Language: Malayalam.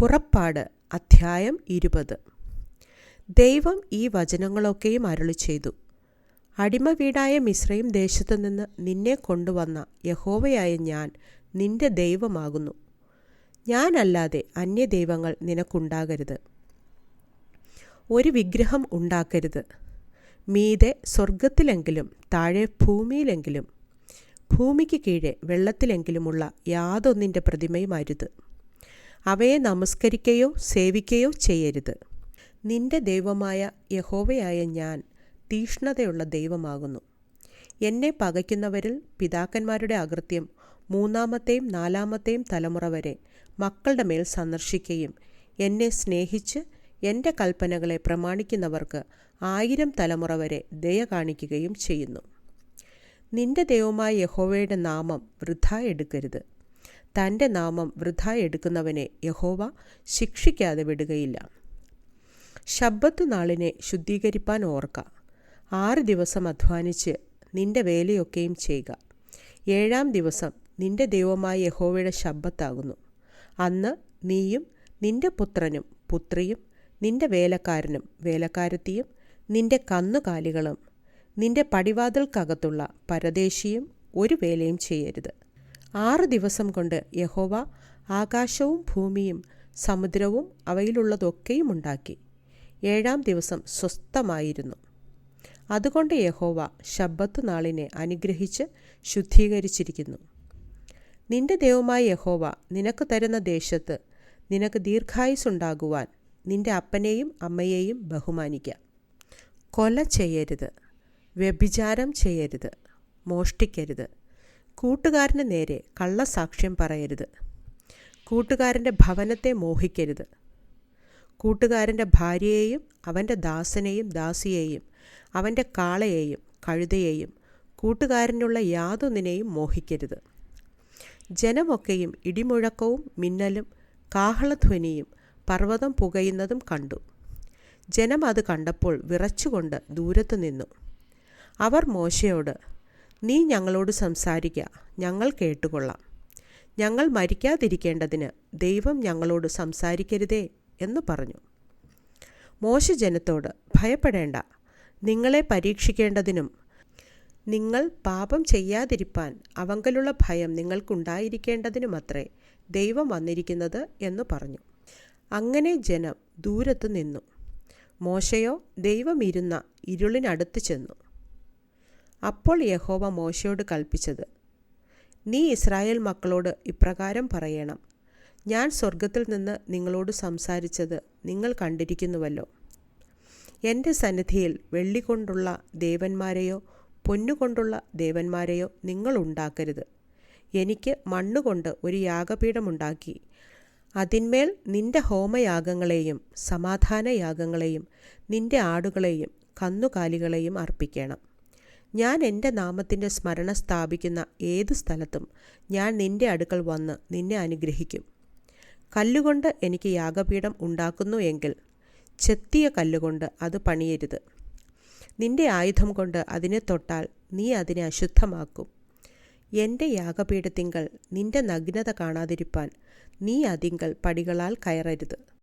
പുറപ്പാട് അധ്യായം ഇരുപത്. ദൈവം ഈ വചനങ്ങളൊക്കെയും അരുളി ചെയ്തു അടിമ വീടായ മിശ്രയും ദേശത്തു നിന്ന് നിന്നെ കൊണ്ടുവന്ന യഹോവയായ ഞാൻ നിന്റെ ദൈവമാകുന്നു. ഞാനല്ലാതെ അന്യദൈവങ്ങൾ നിനക്കുണ്ടാകരുത്. ഒരു വിഗ്രഹം ഉണ്ടാക്കരുത്. മീതെ സ്വർഗത്തിലെങ്കിലും താഴെ ഭൂമിയിലെങ്കിലും ഭൂമിക്ക് കീഴെ വെള്ളത്തിലെങ്കിലുമുള്ള യാതൊന്നിന്റെ പ്രതിമയും അരുത്. അവയെ നമസ്കരിക്കുകയോ സേവിക്കുകയോ ചെയ്യരുത്. നിന്റെ ദൈവമായ യഹോവയായ ഞാൻ തീഷ്ണതയുള്ള ദൈവമാകുന്നു. എന്നെ പകയ്ക്കുന്നവരിൽ പിതാക്കന്മാരുടെ അകൃത്യം മൂന്നാമത്തെയും നാലാമത്തെയും തലമുറ വരെ മക്കളുടെ മേൽ സന്ദർശിക്കുകയും എന്നെ സ്നേഹിച്ച് എന്റെ കൽപ്പനകളെ പ്രമാണിക്കുന്നവർക്ക് ആയിരം തലമുറ വരെ ദയ കാണിക്കുകയും ചെയ്യുന്നു. നിന്റെ ദൈവമായ യഹോവയുടെ നാമം വൃഥ എടുക്കരുത്. തന്റെ നാമം വൃഥ എടുക്കുന്നവനെ യഹോവ ശിക്ഷിക്കാതെ വിടുകയില്ല. ശബ്ബത്ത് നാളിനെ ശുദ്ധീകരിപ്പാൻ ഓർക്ക. ആറ് ദിവസം അധ്വാനിച്ച് നിന്റെ വേലയൊക്കെയും ചെയ്യുക ഏഴാം ദിവസം നിന്റെ ദൈവമായ യഹോവയുടെ ശബ്ബത്താകുന്നു. അന്ന് നീയും നിന്റെ പുത്രനും പുത്രിയും നിന്റെ വേലക്കാരനും വേലക്കാരത്തിയും നിന്റെ കന്നുകാലികളും നിന്റെ പടിവാതിൽക്കകത്തുള്ള പരദേശിയും ഒരു വേലയും ചെയ്യരുത്. ആറ് ദിവസം കൊണ്ട് യഹോവ ആകാശവും ഭൂമിയും സമുദ്രവും അവയിലുള്ളതൊക്കെയും ഉണ്ടാക്കി ഏഴാം ദിവസം സ്വസ്ഥമായിരുന്നു. അതുകൊണ്ട് യഹോവ ശബ്ബത്ത് നാളിനെ അനുഗ്രഹിച്ച് ശുദ്ധീകരിച്ചിരിക്കുന്നു. നിന്റെ ദൈവമായ യഹോവ നിനക്ക് തരുന്ന ദേശത്ത് നിനക്ക് ദീർഘായുസുണ്ടാകുവാൻ നിന്റെ അപ്പനെയും അമ്മയെയും ബഹുമാനിക്കാം. കൊല ചെയ്യരുത് വ്യഭിചാരം ചെയ്യരുത് മോഷ്ടിക്കരുത്. കൂട്ടുകാരന് നേരെ കള്ളസാക്ഷ്യം പറയരുത്. കൂട്ടുകാരന്റെ ഭവനത്തെ മോഹിക്കരുത്. കൂട്ടുകാരന്റെ ഭാര്യയെയും അവന്റെ ദാസനെയും ദാസിയെയും അവന്റെ കാളയെയും കഴുതയെയും കൂട്ടുകാരനുള്ള യാതൊന്നിനെയും മോഹിക്കരുത്. ജനമൊക്കെയും ഇടിമുഴക്കവും മിന്നലും കാഹളധ്വനിയും പർവതം പുകയുന്നതും കണ്ടു. ജനം അത് കണ്ടപ്പോൾ വിറച്ചുകൊണ്ട് ദൂരത്തു നിന്നു. അവർ മോശയോട് നീ ഞങ്ങളോട് സംസാരിക്കുക ഞങ്ങൾ കേട്ടുകൊള്ളാം. ഞങ്ങൾ മരിക്കാതിരിക്കേണ്ടതിന് ദൈവം ഞങ്ങളോട് സംസാരിക്കരുതേ എന്ന് പറഞ്ഞു. മോശ ജനത്തോട് ഭയപ്പെടേണ്ട. നിങ്ങളെ പരീക്ഷിക്കേണ്ടതിനും നിങ്ങൾ പാപം ചെയ്യാതിരിപ്പാൻ അവങ്കലുള്ള ഭയം നിങ്ങൾക്കുണ്ടായിരിക്കേണ്ടതിനുമത്രേ ദൈവം വന്നിരിക്കുന്നത് എന്ന് പറഞ്ഞു. അങ്ങനെ ജനം ദൂരത്ത് നിന്നു. മോശയോ ദൈവം ഇരുന്ന ഇരുളിനടുത്ത് ചെന്നു. അപ്പോൾ യഹോവ മോശയോട് കൽപ്പിച്ചത് നീ ഇസ്രായേൽ മക്കളോട് ഇപ്രകാരം പറയണം. ഞാൻ സ്വർഗത്തിൽ നിന്ന് നിങ്ങളോട് സംസാരിച്ചത് നിങ്ങൾ കണ്ടിരിക്കുന്നുവല്ലോ. എന്റെ സന്നിധിയിൽ വെള്ളി കൊണ്ടുള്ള ദേവന്മാരെയോ പൊന്നുകൊണ്ടുള്ള ദേവന്മാരെയോ നിങ്ങൾ ഉണ്ടാക്കരുത്. എനിക്ക് മണ്ണുകൊണ്ട് ഒരു യാഗപീഠമുണ്ടാക്കി അതിന്മേൽ നിന്റെ ഹോമയാഗങ്ങളെയും സമാധാനയാഗങ്ങളെയും നിന്റെ ആടുകളെയും കന്നുകാലികളെയും അർപ്പിക്കണം. ഞാൻ എന്റെ നാമത്തിന്റെ സ്മരണ സ്ഥാപിക്കുന്ന ഏത് സ്ഥലത്തും ഞാൻ നിന്റെ അടുക്കൽ വന്ന് നിന്നെ അനുഗ്രഹിക്കും. കല്ലുകൊണ്ട് എനിക്ക് യാഗപീഠം ഉണ്ടാക്കുന്നു എങ്കിൽ ചെത്തിയ കല്ലുകൊണ്ട് അത് പണിയരുത്. നിന്റെ ആയുധം കൊണ്ട് അതിനെ തൊട്ടാൽ നീ അതിനെ അശുദ്ധമാക്കും. എന്റെ യാഗപീഠത്തിങ്കൾ നിന്റെ നഗ്നത കാണാതിരിപ്പാൻ നീ അതിങ്കൽ പടികളാൽ കയറരുത്.